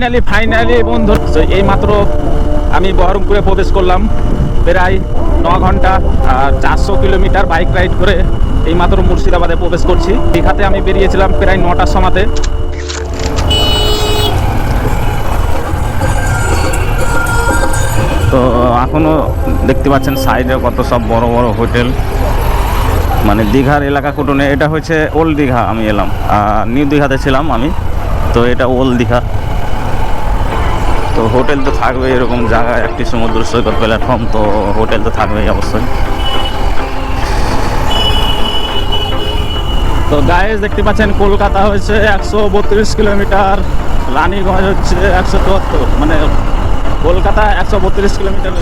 Finally finally বন্ধু এই মাত্র আমি বহরমপুরে প্রবেশ করলাম। প্রায় ন ঘণ্টা চারশো কিলোমিটার বাইক রাইড করে এই মাত্র মুর্শিদাবাদে প্রবেশ করছি। দীঘাতে আমি বেরিয়েছিলাম প্রায় নটার সময়তে। তো এখনও দেখতে পাচ্ছেন সাইডে কত সব বড় বড় হোটেল। মানে দীঘার এলাকা কুটুনে, এটা হচ্ছে ওল্ড দীঘা, আমি এলাম। নিউ দীঘাতে ছিলাম আমি, তো এটা ওল্ড দীঘা। তো হোটেল তো থাকবে এরকম জায়গায় একটি সমুদ্র সৈকত প্ল্যাটফর্ম তো হোটেল তো থাকবেই অবশ্যই। তো গায়েস দেখতে পাচ্ছেন কলকাতা হয়েছে একশো বত্রিশ কিলোমিটার, রানীগঞ্জ হচ্ছে একশো চুয়াত্তর মানে কলকাতা একশো বত্রিশ কিলোমিটার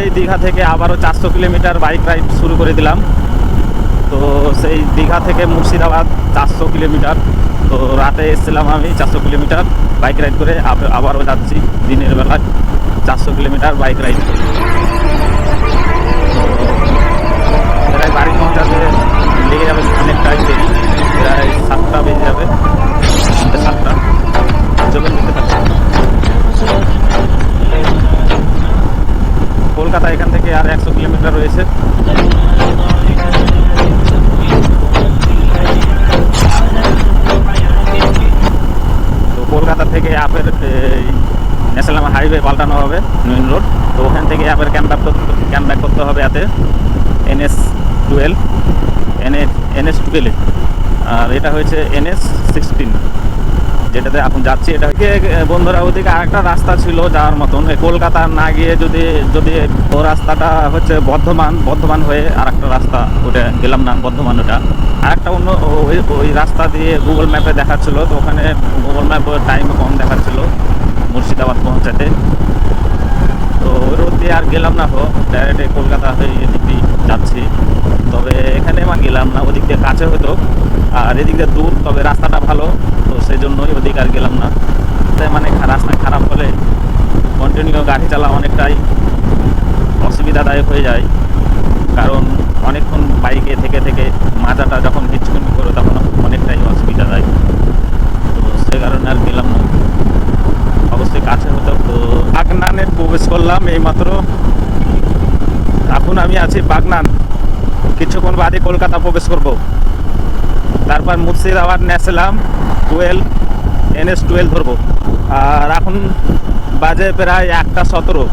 সেই দীঘা থেকে আবারও চারশো কিলোমিটার বাইক রাইড শুরু করে দিলাম। তো সেই দীঘা থেকে মুর্শিদাবাদ চারশো কিলোমিটার। তো রাতে এসেছিলাম আমি চারশো কিলোমিটার বাইক রাইড করে। আব- আবারও যাচ্ছি দিনের বেলায় চারশো কিলোমিটার বাইক রাইড করে। প্রায় বাড়ি পৌঁছাতে লেগে যাবে অনেকটাই দেরি। প্রায় ন্যাশনাল হাইওয়ে পাল্টানো হবে মেইন রোড তো ওখান থেকে অ্যাপের ক্যাম্প ব্যাক ক্যাম্প ব্যাক করতে হবে এতে NS twelve NA NS twelve আর এটা হয়েছে এনএস সিক্সটিন যেটাতে এখন যাচ্ছি। এটা বন্ধুরা, ওদিকে আরেকটা রাস্তা ছিল যাওয়ার মতন। কলকাতা না গিয়ে যদি যদি ও রাস্তাটা হচ্ছে বর্ধমান বর্ধমান হয়ে আরেকটা রাস্তা ওটা গেলাম না, বর্ধমান ওটা। আরেকটা অন্য ওই ওই রাস্তা দিয়ে গুগল ম্যাপে দেখাচ্ছিল, তো ওখানে গুগল ম্যাপে টাইম কম দেখাচ্ছিল। মুর্শিদাবাদ পৌঁছাতে। তো রোড দিয়ে আর গেলাম না হো ডাইরেক্ট কলকাতা হয়ে এদিক দিয়ে যাচ্ছি। তবে এখানে আমার গেলাম না, ওদিক দিয়ে কাছে হতো আর এদিক দিয়ে দূর, তবে রাস্তাটা ভালো, তো সেই জন্যই ওদিক আর গেলাম না। তাই মানে রাস্তা খারাপ হলে কন্টিনিউ গাড়ি চালা অনেকটাই অসুবিধাদায়ক হয়ে যায়। কারণ অনেকক্ষণ বাইকে থেকে থেকে মাজাটা যখন হিচকুনি করে, তখন অনেকটাই অসুবিধা দেয় তো সে কারণে আর গেলাম না। অবশ্যই কাছে হতো তো বাগনানে প্রবেশ করলাম এইমাত্র। এখন আমি আছি বাগনান। কিছুক্ষণ বাদে কলকাতা প্রবেশ করব। তারপর মুর্শিদাবাদ নেসেলাম টুয়েলভ এনএস টুয়েলভ ধরবো। আর এখন বাজে প্রায় একটা সতেরো।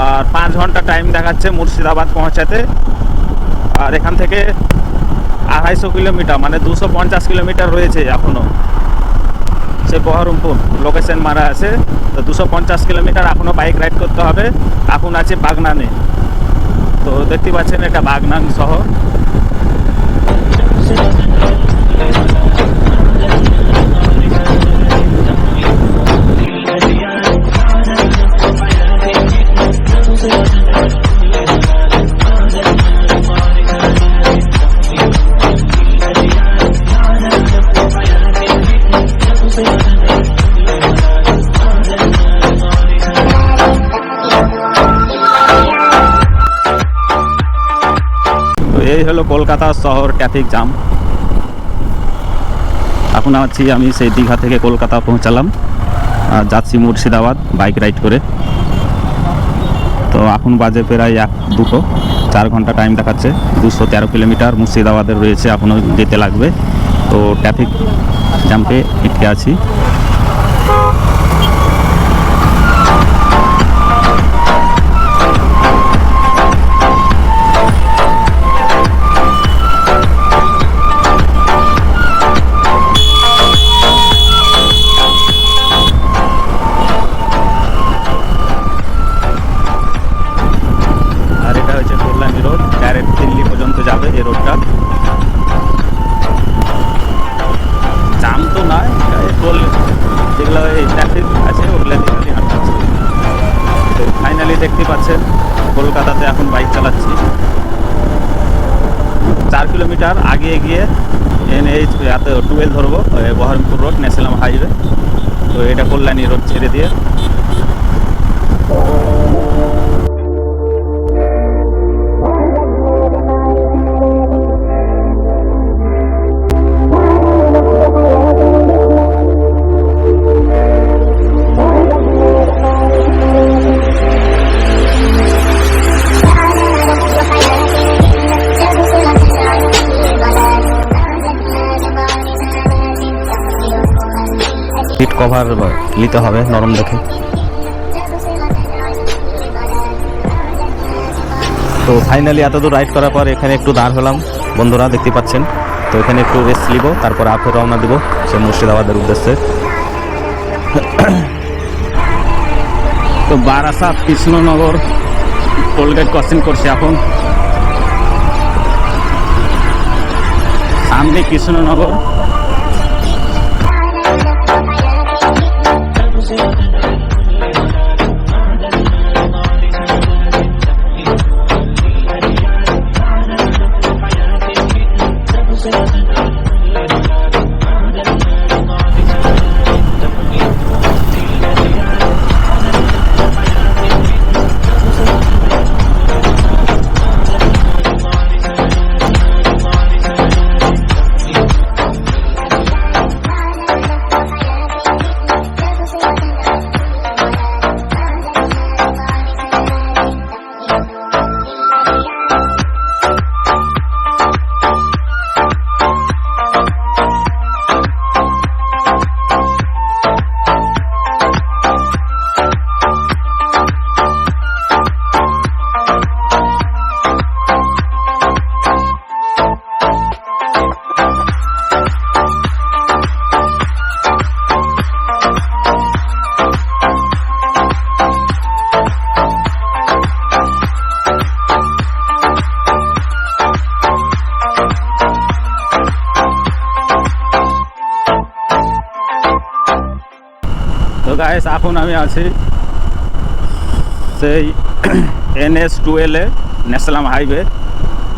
আর পাঁচ ঘণ্টা টাইম দেখাচ্ছে মুর্শিদাবাদ পৌঁছাতে। আর এখান থেকে আড়াইশো কিলোমিটার মানে দুশো পঞ্চাশ কিলোমিটার রয়েছে এখনও সে বহরমপুর লোকেশন মারা আছে। তো দুশো পঞ্চাশ কিলোমিটার এখনও বাইক রাইড করতে হবে। এখন আছে বাগনানে। তো দেখতে পাচ্ছেন এটা বাগনান শহর। এই হলো কলকাতা শহর ট্রাফিক জ্যাম এখন আছি আমি সেই দীঘা থেকে কলকাতা পৌঁছালাম আর যাচ্ছি মুর্শিদাবাদ বাইক রাইড করে। তো এখন বাজে প্রায় এক, দুটো, চার ঘণ্টা টাইম দেখাচ্ছে, দুশো তেরো কিলোমিটার মুর্শিদাবাদের রয়েছে এখনও যেতে লাগবে। তো ট্রাফিক জ্যাম্পে আটকে আছি। চার কিলোমিটার আগে গিয়ে এন এনএইচ এত টুয়েলভ ধরবো বহরমপুর রোড ন্যাশনাল হাইওয়ে তো এটা কল্যাণী রোড ছেড়ে দিয়ে। সিট কভার নিতে হবে নরম দেখে। তো ফাইনালি এত দূর রাইড করার পর এখানে একটু দাঁড় হলাম। বন্ধুরা দেখতে পাচ্ছেন। তো এখানে একটু রেস্ট নিব, তারপর আফের রওনা দিব, সে মুর্শিদাবাদের উদ্দেশ্যে। তো বারাসাত কৃষ্ণনগর টোলগেট ক্রসিং করছি এখন। সামনে কৃষ্ণনগর। গাইস এখন আমি আছি সেই এনএস টুয়েলভে ন্যাশনাল হাইওয়ে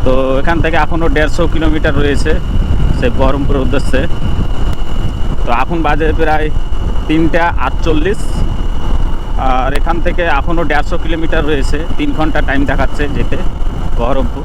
তো এখান থেকে এখনও দেড়শো কিলোমিটার রয়েছে সেই বহরমপুরের উদ্দেশ্যে। তো এখন বাজে প্রায় তিনটা আটচল্লিশ। আর এখান থেকে এখনও দেড়শো কিলোমিটার রয়েছে, তিন ঘণ্টা টাইম দেখাচ্ছে যেতে বহরমপুর।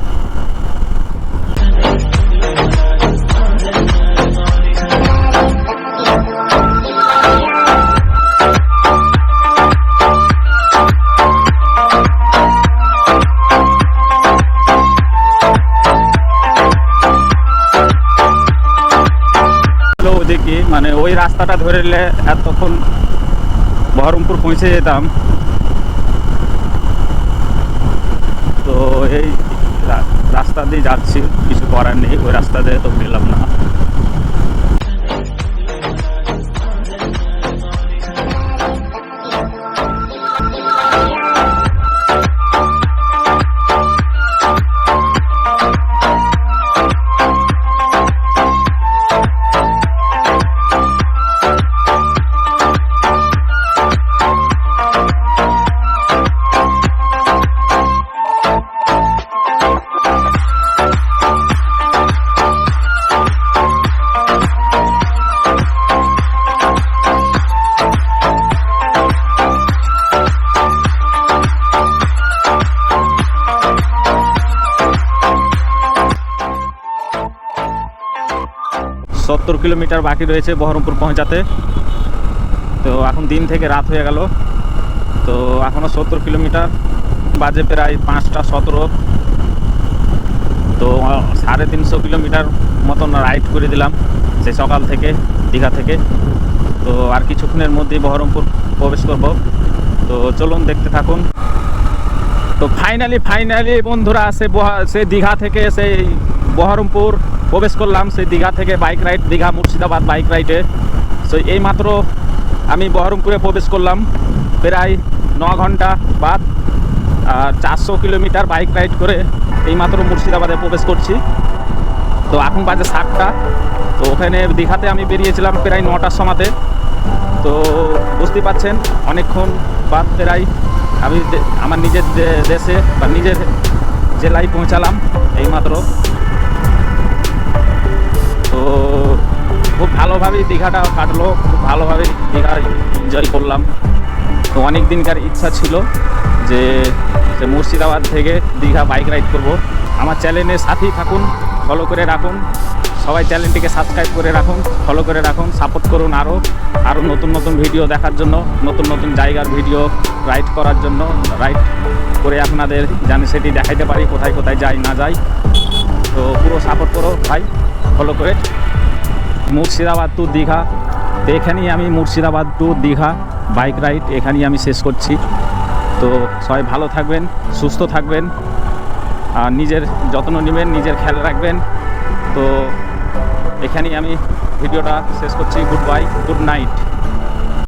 রাস্তাটা ধরে নিলে এতক্ষণ বহরমপুর পৌঁছে যেতাম। তো এই রাস্তা দিয়ে যাচ্ছি, কিছু করার নেই, ওই রাস্তা দিয়ে তো গেলাম না। সত্তর কিলোমিটার বাকি রয়েছে বহরমপুর পৌঁছাতে। তো এখন দিন থেকে রাত হয়ে গেল। তো এখনও সত্তর কিলোমিটার, বাজে প্রায় পাঁচটা সতেরো। তো সাড়ে তিনশো কিলোমিটার মতন রাইড করে দিলাম সেই সকাল থেকে, দীঘা থেকে। তো, আর কিছুক্ষণের মধ্যেই বহরমপুর প্রবেশ করব। তো, চলুন দেখতে থাকুন। তো ফাইনালি ফাইনালি বন্ধুরা, সে সে দীঘা থেকে সেই বহরমপুর প্রবেশ করলাম সেই দীঘা থেকে bike ride Digha Murshidabad bike রাইডে তো এইমাত্র আমি বহরমপুরে প্রবেশ করলাম। প্রায় ন ঘণ্টা বাদ চারশো কিলোমিটার বাইক রাইড করে এইমাত্র মুর্শিদাবাদে প্রবেশ করছি। তো, এখন বাজে সাতটা। তো, ওখানে দীঘাতে আমি বেরিয়েছিলাম প্রায় নটার সময়তে। তো, বুঝতেই পাচ্ছেন, অনেকক্ষণ বাদ প্রায় আমি আমার নিজের দেশে বা নিজের জেলায় পৌঁছালাম এইমাত্র তো খুব ভালোভাবেই দীঘাটা কাটলো, খুব ভালোভাবে দীঘা এনজয় করলাম। তো অনেক দিনকার ইচ্ছা ছিল যে মুর্শিদাবাদ থেকে দীঘা বাইক রাইড করব। আমার চ্যানেলের সাথেই থাকুন ফলো করে রাখুন। সবাই চ্যানেলটিকে সাবস্ক্রাইব করে রাখুন ফলো করে রাখুন সাপোর্ট করুন আরও আরও নতুন নতুন ভিডিও দেখার জন্য, নতুন নতুন জায়গার ভিডিও রাইড করার জন্য রাইড করে আপনাদের জানি সেটি দেখাইতে পারি, কোথায় কোথায় যাই, না যাই। তো পুরো সাপোর্ট করো ভাই। ফলো করে। মুর্শিদাবাদ টু দীঘা। তো এখানেই আমি Murshidabad to Digha bike ride এখানেই আমি শেষ করছি। তো সবাই ভালো থাকবেন, সুস্থ থাকবেন, আর নিজের যত্ন নেবেন, নিজের খেয়াল রাখবেন। তো এখানেই আমি ভিডিওটা শেষ করছি। Good bye good night